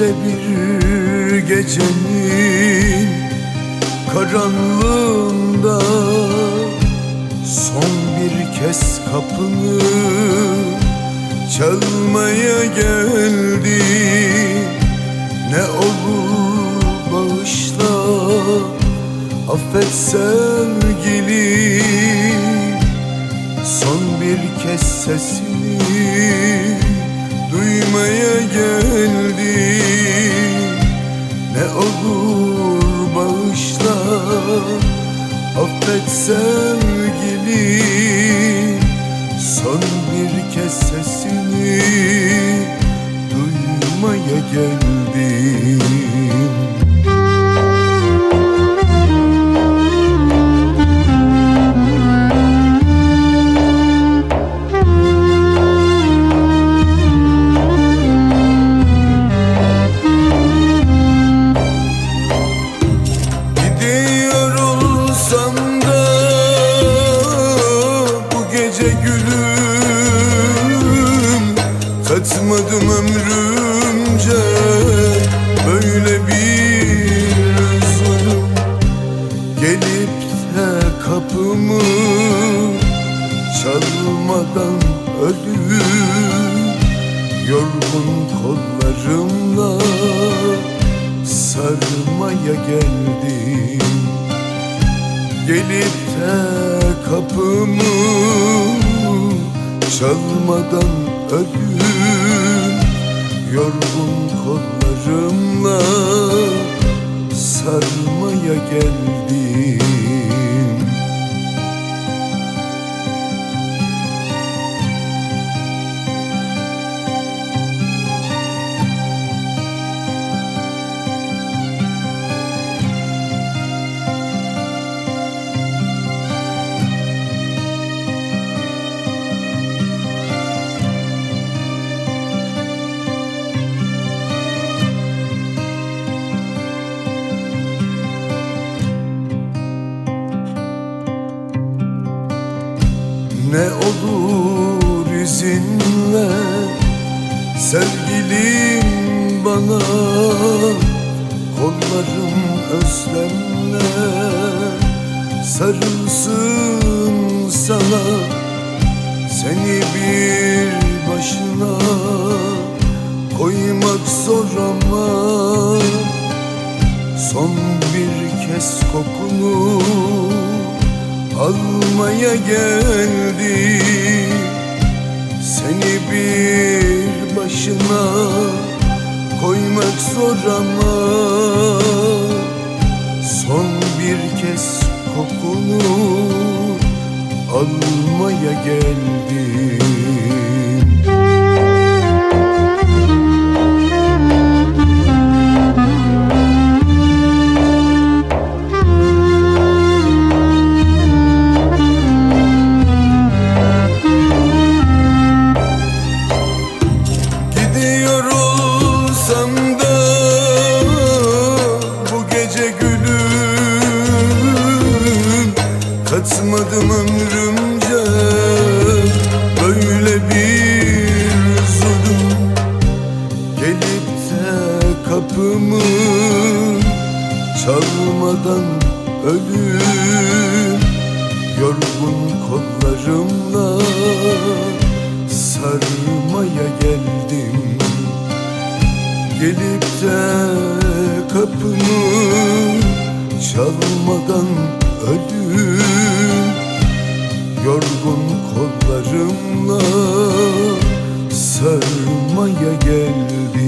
Böyle bir gecenin karanlığında Son bir kez kapını çalmaya geldi. Ne olur bağışla affet sevgili. Son bir kez sesini duymaya geldi Ne olur bağışla affet sevgili. Son bir kez sesini duymaya geldim Katmadım ömrümce böyle bir zulüm Gelip de kapımı çalmadan ölüm Yorgun kollarımla sarmaya geldim. Gelip de kapımı çalmadan ölüm Yorgun kollarımla sarmaya geldim izinle Sevgilim bana Kollarım özlemle Sarılsın sana. Seni bir başına Koymak zor ama Son bir kez kokunu almaya geldi ama Son bir kez kokunu almaya geldim gece gülüm. Katmadım ömrümce böyle bir zulüm Gelip de kapımı çalmadan ölüm. Yorgun kollarımla sarmaya geldim. Gelip de kapımı çalmadan ölüm Yorgun kollarımla sarmaya geldim